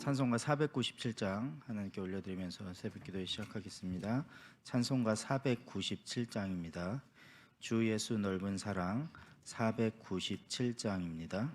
찬송가 497장 하나님께 올려드리면서 새벽기도에 시작하겠습니다. 찬송가 497장입니다. 주 예수 넓은 사랑 497장입니다.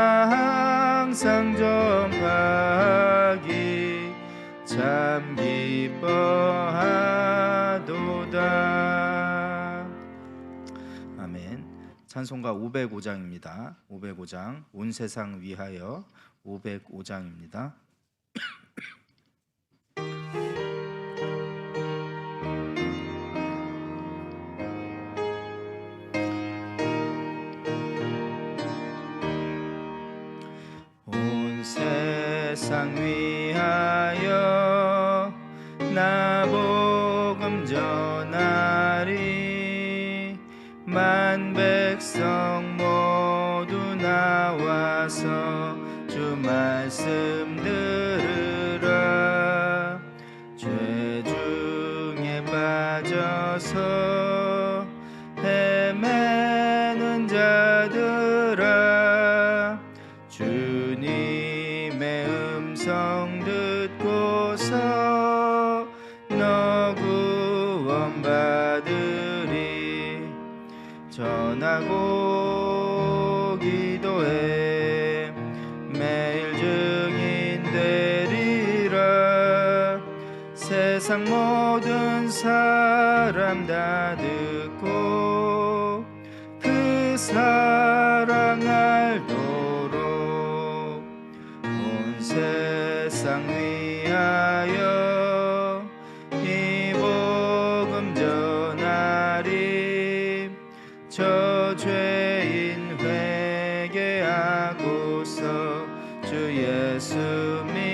항상 전파하기 참 기뻐하도다. 아멘. 찬송가 505장입니다. 505장 온 세상 위하여 505장입니다. 백성 모두 나와서 주 말씀 들으라. 죄 중에 빠져서 하고서 주 예수 믿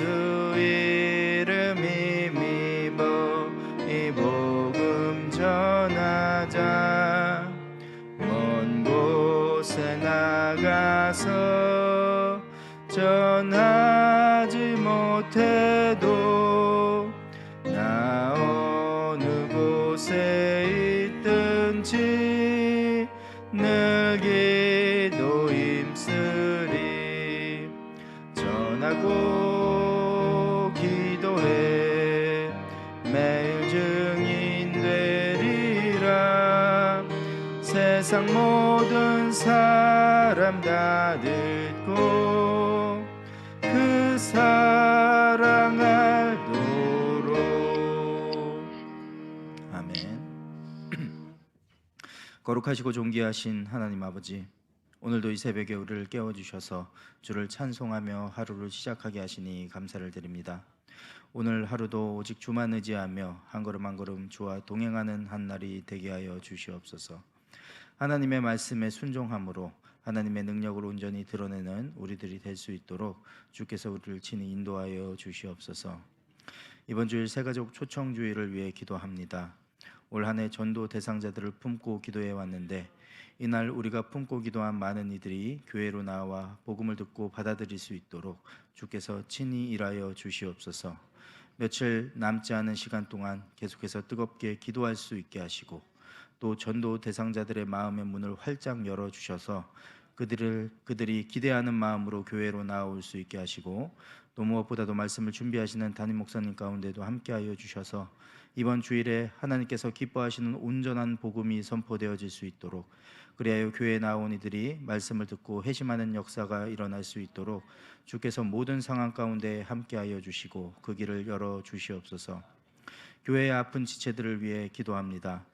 예 거룩하시고 존귀하신 하나님 아버지 오늘도 이 새벽에 우리를 깨워 주셔서 주를 찬송하며 하루를 시작하게 하시니 감사를 드립니다 오늘 하루도 오직 주만 의지하며 한 걸음 한 걸음 주와 동행하는 한 날이 되게 하여 주시옵소서 하나님의 말씀에 순종함으로 하나님의 능력을 온전히 드러내는 우리들이 될 수 있도록 주께서 우리를 친히 인도하여 주시옵소서. 이번 주일 새가족 초청 주일을 위해 기도합니다. 올 한해 전도 대상자들을 품고 기도해 왔는데 이날 우리가 품고 기도한 많은 이들이 교회로 나와 복음을 듣고 받아들일 수 있도록 주께서 친히 일하여 주시옵소서. 며칠 남지 않은 시간 동안 계속해서 뜨겁게 기도할 수 있게 하시고 또 전도 대상자들의 마음의 문을 활짝 열어 주셔서 그들을 그들이 기대하는 마음으로 교회로 나올 수 있게 하시고 또 무엇보다도 말씀을 준비하시는 담임 목사님 가운데도 함께하여 주셔서 이번 주일에 하나님께서 기뻐하시는 온전한 복음이 선포되어질 수 있도록 그리하여 교회에 나온 이들이 말씀을 듣고 회심하는 역사가 일어날 수 있도록 주께서 모든 상황 가운데 함께하여 주시고 그 길을 열어 주시옵소서. 교회의 아픈 지체들을 위해 기도합니다.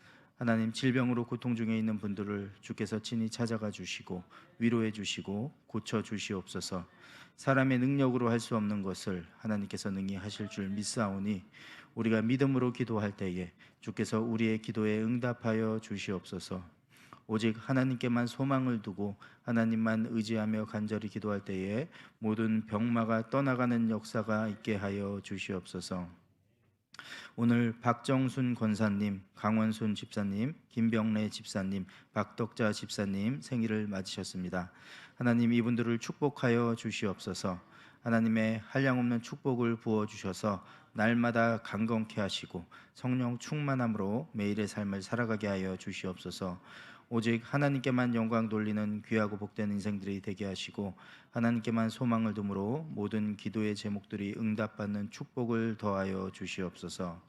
하나님 질병으로 고통 중에 있는 분들을 주께서 친히 찾아가 주시고 위로해 주시고 고쳐 주시옵소서. 사람의 능력으로 할 수 없는 것을 하나님께서 능히 하실 줄 믿사오니 우리가 믿음으로 기도할 때에 주께서 우리의 기도에 응답하여 주시옵소서. 오직 하나님께만 소망을 두고 하나님만 의지하며 간절히 기도할 때에 모든 병마가 떠나가는 역사가 있게 하여 주시옵소서. 오늘 박정순 권사님, 강원순 집사님, 김병래 집사님, 박덕자 집사님 생일을 맞으셨습니다. 하나님 이분들을 축복하여 주시옵소서. 하나님의 한량없는 축복을 부어 주셔서 날마다 강건케 하시고 성령 충만함으로 매일의 삶을 살아가게 하여 주시옵소서. 오직 하나님께만 영광 돌리는 귀하고 복된 인생들이 되게 하시고 하나님께만 소망을 두므로 모든 기도의 제목들이 응답받는 축복을 더하여 주시옵소서.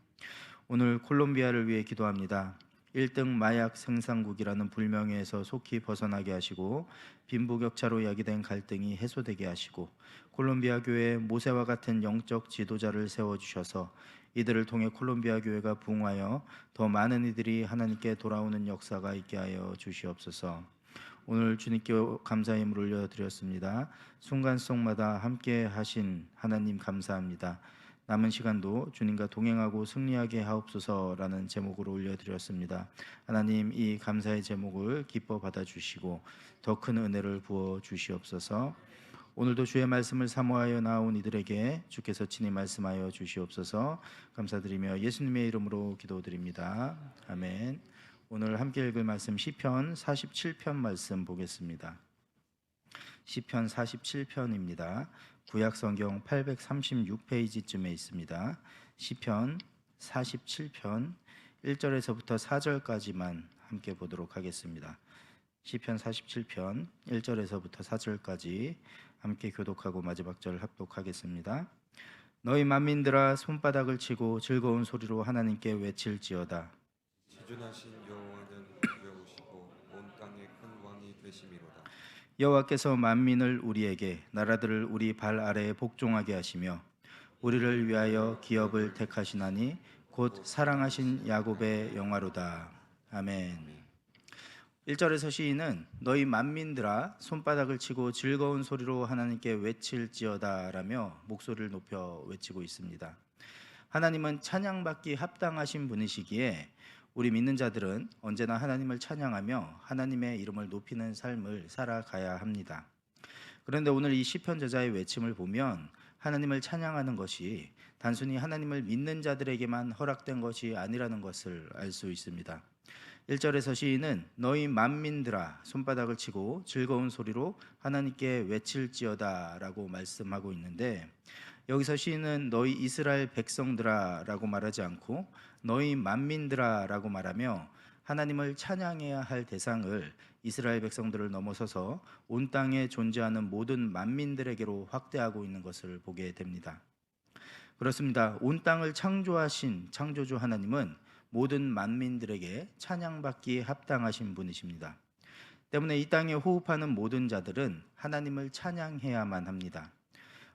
오늘 콜롬비아를 위해 기도합니다. 1등 마약 생산국이라는 불명예에서 속히 벗어나게 하시고 빈부격차로 야기된 갈등이 해소되게 하시고 콜롬비아 교회에 모세와 같은 영적 지도자를 세워 주셔서 이들을 통해 콜롬비아 교회가 부흥하여 더 많은 이들이 하나님께 돌아오는 역사가 있게 하여 주시옵소서. 오늘 주님께 감사의 힘을 올려드렸습니다. 순간속마다 함께 하신 하나님 감사합니다. 남은 시간도 주님과 동행하고 승리하게 하옵소서라는 제목으로 올려드렸습니다. 하나님 이 감사의 제목을 기뻐 받아주시고 더 큰 은혜를 부어 주시옵소서. 오늘도 주의 말씀을 사모하여 나온 이들에게 주께서 친히 말씀하여 주시옵소서. 감사드리며 예수님의 이름으로 기도드립니다. 아멘. 오늘 함께 읽을 말씀 시편 47편 말씀 보겠습니다. 시편 47편입니다. 구약 성경 836페이지쯤에 있습니다. 시편 47편 1절에서부터 4절까지만 함께 보도록 하겠습니다. 시편 47편 1절에서부터 4절까지 함께 교독하고 마지막 절 합독하겠습니다. 너희 만민들아 손바닥을 치고 즐거운 소리로 하나님께 외칠지어다. 지존하신 여호와는 두려우시고 온 땅의 큰 왕이 되심이로다. 여호와께서 만민을 우리에게 나라들을 우리 발 아래에 복종하게 하시며 우리를 위하여 기업을 택하시나니 곧 사랑하신 야곱의 영화로다. 아멘. 1절에서 시인은 너희 만민들아 손바닥을 치고 즐거운 소리로 하나님께 외칠지어다라며 목소리를 높여 외치고 있습니다. 하나님은 찬양받기 합당하신 분이시기에 우리 믿는 자들은 언제나 하나님을 찬양하며 하나님의 이름을 높이는 삶을 살아가야 합니다. 그런데 오늘 이 시편 저자의 외침을 보면 하나님을 찬양하는 것이 단순히 하나님을 믿는 자들에게만 허락된 것이 아니라는 것을 알 수 있습니다. 1절에서 시인은 너희 만민들아 손바닥을 치고 즐거운 소리로 하나님께 외칠지어다라고 말씀하고 있는데 여기서 시인은 너희 이스라엘 백성들아라고 말하지 않고 너희 만민들아라고 말하며 하나님을 찬양해야 할 대상을 이스라엘 백성들을 넘어서서 온 땅에 존재하는 모든 만민들에게로 확대하고 있는 것을 보게 됩니다. 그렇습니다. 온 땅을 창조하신 창조주 하나님은 모든 만민들에게 찬양받기에 합당하신 분이십니다. 때문에 이 땅에 호흡하는 모든 자들은 하나님을 찬양해야만 합니다.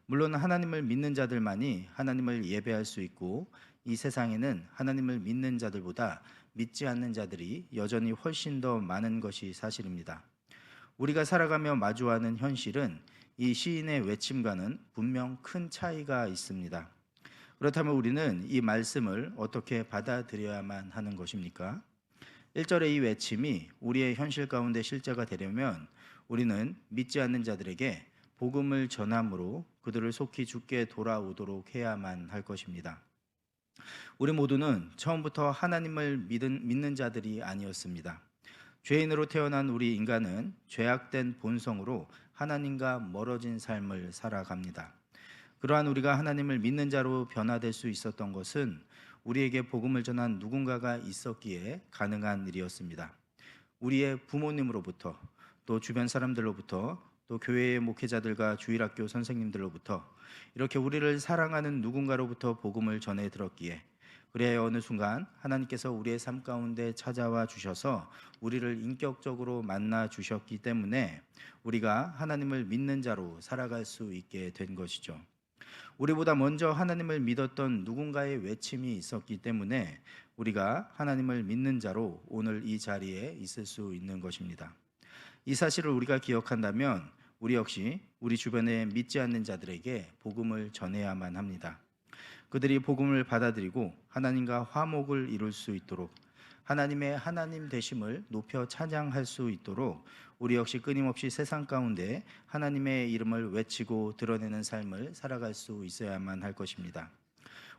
물론 하나님을 믿는 자들만이 하나님을 예배할 수 있고 이 세상에는 하나님을 믿는 자들보다 믿지 않는 자들이 여전히 훨씬 더 많은 것이 사실입니다. 우리가 살아가며 마주하는 현실은 이 시인의 외침과는 분명 큰 차이가 있습니다. 그렇다면 우리는 이 말씀을 어떻게 받아들여야만 하는 것입니까? 1절의 이 외침이 우리의 현실 가운데 실제가 되려면 우리는 믿지 않는 자들에게 복음을 전함으로 그들을 속히 죽게 돌아오도록 해야만 할 것입니다. 우리 모두는 처음부터 하나님을 믿은, 믿는 자들이 아니었습니다. 죄인으로 태어난 우리 인간은 죄악된 본성으로 하나님과 멀어진 삶을 살아갑니다. 그러한 우리가 하나님을 믿는 자로 변화될 수 있었던 것은 우리에게 복음을 전한 누군가가 있었기에 가능한 일이었습니다. 우리의 부모님으로부터 또 주변 사람들로부터 또 교회의 목회자들과 주일학교 선생님들로부터 이렇게 우리를 사랑하는 누군가로부터 복음을 전해 들었기에 그래야 어느 순간 하나님께서 우리의 삶 가운데 찾아와 주셔서 우리를 인격적으로 만나 주셨기 때문에 우리가 하나님을 믿는 자로 살아갈 수 있게 된 것이죠. 우리보다 먼저 하나님을 믿었던 누군가의 외침이 있었기 때문에 우리가 하나님을 믿는 자로 오늘 이 자리에 있을 수 있는 것입니다. 이 사실을 우리가 기억한다면 우리 역시 우리 주변에 믿지 않는 자들에게 복음을 전해야만 합니다. 그들이 복음을 받아들이고 하나님과 화목을 이룰 수 있도록 하나님의 하나님 되심을 높여 찬양할 수 있도록 우리 역시 끊임없이 세상 가운데 하나님의 이름을 외치고 드러내는 삶을 살아갈 수 있어야만 할 것입니다.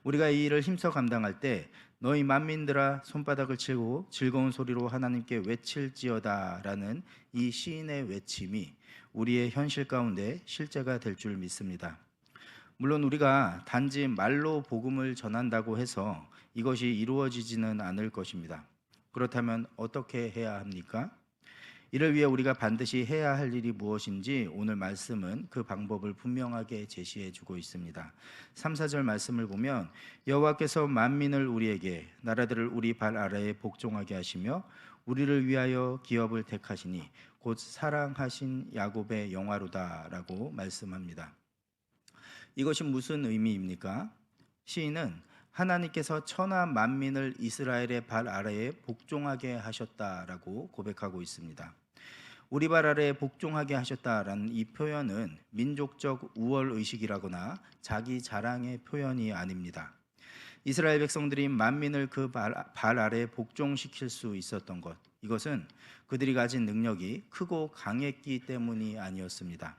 우리가 이 일을 힘써 감당할 때 너희 만민들아 손바닥을 치고 즐거운 소리로 하나님께 외칠지어다라는 이 시인의 외침이 우리의 현실 가운데 실제가 될 줄 믿습니다. 물론 우리가 단지 말로 복음을 전한다고 해서 이것이 이루어지지는 않을 것입니다. 그렇다면 어떻게 해야 합니까? 이를 위해 우리가 반드시 해야 할 일이 무엇인지 오늘 말씀은 그 방법을 분명하게 제시해 주고 있습니다. 3, 4절 말씀을 보면 여호와께서 만민을 우리에게 나라들을 우리 발 아래에 복종하게 하시며 우리를 위하여 기업을 택하시니 곧 사랑하신 야곱의 영화로다라고 말씀합니다. 이것이 무슨 의미입니까? 시인은 하나님께서 천하 만민을 이스라엘의 발 아래에 복종하게 하셨다라고 고백하고 있습니다. 우리 발 아래에 복종하게 하셨다라는 이 표현은 민족적 우월 의식이라거나 자기 자랑의 표현이 아닙니다. 이스라엘 백성들이 만민을 그 발 아래에 복종시킬 수 있었던 것 이것은 그들이 가진 능력이 크고 강했기 때문이 아니었습니다.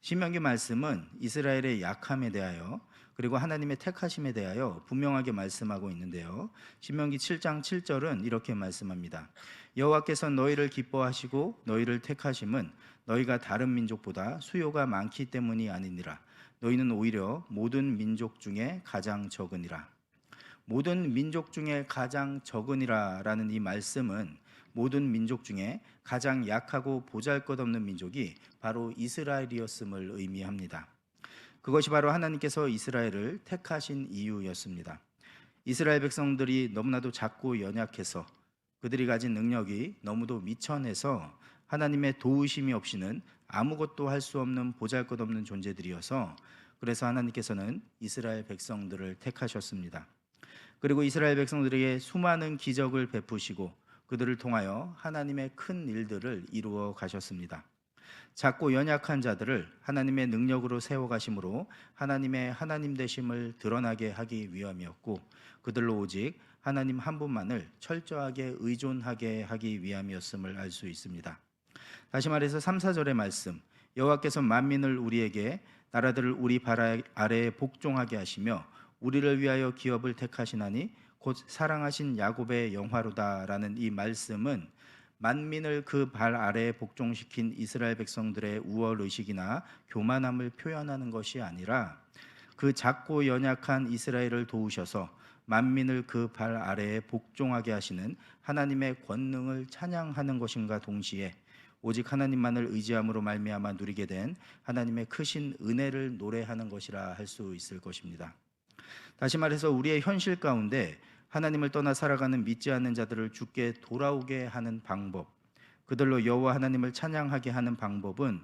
신명기 말씀은 이스라엘의 약함에 대하여 그리고 하나님의 택하심에 대하여 분명하게 말씀하고 있는데요. 신명기 7장 7절은 이렇게 말씀합니다. 여호와께서 너희를 기뻐하시고 너희를 택하심은 너희가 다른 민족보다 수요가 많기 때문이 아니니라. 너희는 오히려 모든 민족 중에 가장 적으니라. 모든 민족 중에 가장 적으니라라는 이 말씀은 모든 민족 중에 가장 약하고 보잘것없는 민족이 바로 이스라엘이었음을 의미합니다. 그것이 바로 하나님께서 이스라엘을 택하신 이유였습니다. 이스라엘 백성들이 너무나도 작고 연약해서 그들이 가진 능력이 너무도 미천해서 하나님의 도우심이 없이는 아무것도 할 수 없는 보잘것없는 존재들이어서 그래서 하나님께서는 이스라엘 백성들을 택하셨습니다. 그리고 이스라엘 백성들에게 수많은 기적을 베푸시고 그들을 통하여 하나님의 큰 일들을 이루어 가셨습니다. 작고 연약한 자들을 하나님의 능력으로 세워 가심으로 하나님의 하나님 되심을 드러나게 하기 위함이었고 그들로 오직 하나님 한 분만을 철저하게 의존하게 하기 위함이었음을 알 수 있습니다. 다시 말해서 3, 4절의 말씀 여호와께서 만민을 우리에게 나라들을 우리 발 아래에 복종하게 하시며 우리를 위하여 기업을 택하시나니 곧 사랑하신 야곱의 영화로다라는 이 말씀은 만민을 그 발 아래에 복종시킨 이스라엘 백성들의 우월 의식이나 교만함을 표현하는 것이 아니라 그 작고 연약한 이스라엘을 도우셔서 만민을 그 발 아래에 복종하게 하시는 하나님의 권능을 찬양하는 것인가 동시에 오직 하나님만을 의지함으로 말미암아 누리게 된 하나님의 크신 은혜를 노래하는 것이라 할 수 있을 것입니다. 다시 말해서 우리의 현실 가운데 하나님을 떠나 살아가는 믿지 않는 자들을 주께 돌아오게 하는 방법, 그들로 여호와 하나님을 찬양하게 하는 방법은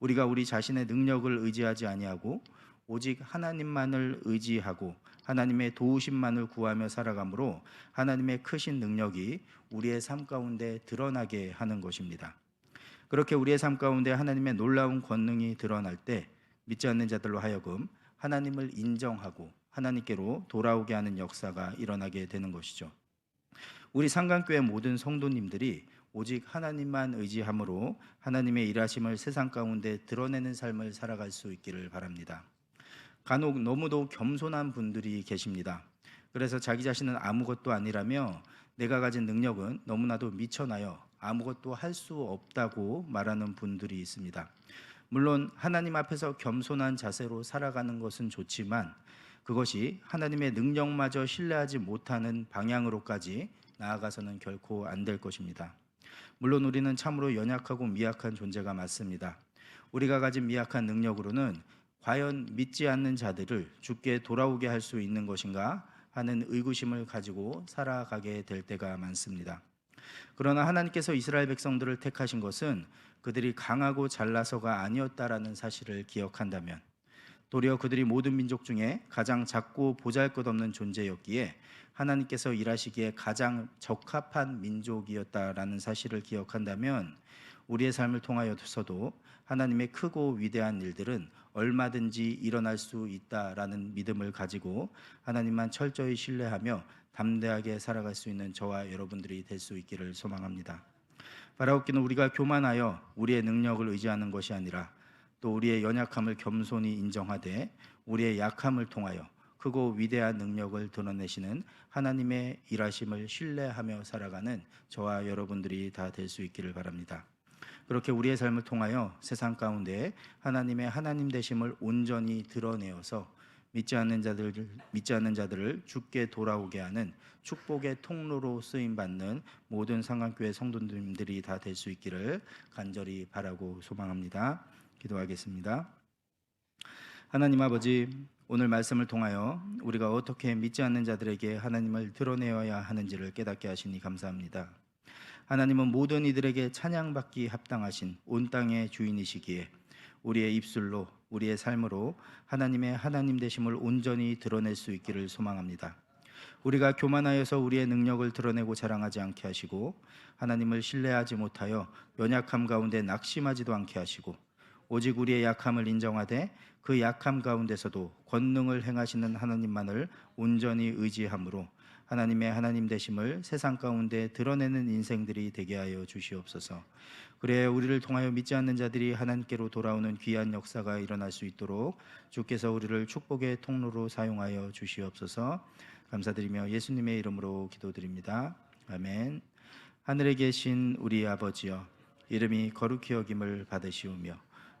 우리가 우리 자신의 능력을 의지하지 아니하고 오직 하나님만을 의지하고 하나님의 도우심만을 구하며 살아가므로 하나님의 크신 능력이 우리의 삶 가운데 드러나게 하는 것입니다. 그렇게 우리의 삶 가운데 하나님의 놀라운 권능이 드러날 때 믿지 않는 자들로 하여금 하나님을 인정하고 하나님께로 돌아오게 하는 역사가 일어나게 되는 것이죠. 우리 상강교회 모든 성도님들이 오직 하나님만 의지함으로 하나님의 일하심을 세상 가운데 드러내는 삶을 살아갈 수 있기를 바랍니다. 간혹 너무도 겸손한 분들이 계십니다. 그래서 자기 자신은 아무것도 아니라며 내가 가진 능력은 너무나도 미쳐나여 아무것도 할 수 없다고 말하는 분들이 있습니다. 물론 하나님 앞에서 겸손한 자세로 살아가는 것은 좋지만 그것이 하나님의 능력마저 신뢰하지 못하는 방향으로까지 나아가서는 결코 안 될 것입니다. 물론 우리는 참으로 연약하고 미약한 존재가 맞습니다. 우리가 가진 미약한 능력으로는 과연 믿지 않는 자들을 주께 돌아오게 할 수 있는 것인가 하는 의구심을 가지고 살아가게 될 때가 많습니다. 그러나 하나님께서 이스라엘 백성들을 택하신 것은 그들이 강하고 잘나서가 아니었다라는 사실을 기억한다면 도리어 그들이 모든 민족 중에 가장 작고 보잘것없는 존재였기에 하나님께서 일하시기에 가장 적합한 민족이었다라는 사실을 기억한다면 우리의 삶을 통하여서도 하나님의 크고 위대한 일들은 얼마든지 일어날 수 있다라는 믿음을 가지고 하나님만 철저히 신뢰하며 담대하게 살아갈 수 있는 저와 여러분들이 될 수 있기를 소망합니다. 바라옵기는 우리가 교만하여 우리의 능력을 의지하는 것이 아니라 또 우리의 연약함을 겸손히 인정하되 우리의 약함을 통하여 크고 위대한 능력을 드러내시는 하나님의 일하심을 신뢰하며 살아가는 저와 여러분들이 다 될 수 있기를 바랍니다. 그렇게 우리의 삶을 통하여 세상 가운데 하나님의 하나님 되심을 온전히 드러내어서 믿지 않는 자들 믿지 않는 자들을 주께 돌아오게 하는 축복의 통로로 쓰임 받는 모든 상강교회 성도님들이 다 될 수 있기를 간절히 바라고 소망합니다. 기도하겠습니다. 하나님 아버지 오늘 말씀을 통하여 우리가 어떻게 믿지 않는 자들에게 하나님을 드러내어야 하는지를 깨닫게 하시니 감사합니다. 하나님은 모든 이들에게 찬양받기 합당하신 온 땅의 주인이시기에 우리의 입술로 우리의 삶으로 하나님의 하나님 되심을 온전히 드러낼 수 있기를 소망합니다. 우리가 교만하여서 우리의 능력을 드러내고 자랑하지 않게 하시고 하나님을 신뢰하지 못하여 연약함 가운데 낙심하지도 않게 하시고 오직 우리의 약함을 인정하되 그 약함 가운데서도 권능을 행하시는 하나님만을 온전히 의지함으로 하나님의 하나님 되심을 세상 가운데 드러내는 인생들이 되게 하여 주시옵소서. 그래 우리를 통하여 믿지 않는 자들이 하나님께로 돌아오는 귀한 역사가 일어날 수 있도록 주께서 우리를 축복의 통로로 사용하여 주시옵소서. 감사드리며 예수님의 이름으로 기도드립니다. 아멘. 하늘에 계신 우리 아버지여 이름이 거룩히 여김을 받으시오며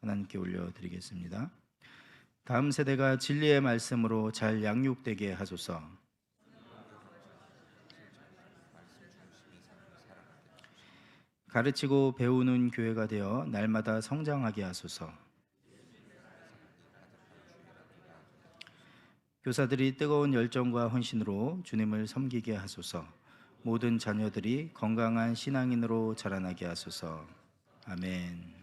하나님께 올려드리겠습니다. 다음 세대가 진리의 말씀으로 잘 양육되게 하소서. 가르치고 배우는 교회가 되어 날마다 성장하게 하소서. 교사들이 뜨거운 열정과 헌신으로 주님을 섬기게 하소서. 모든 자녀들이 건강한 신앙인으로 자라나게 하소서. 아멘.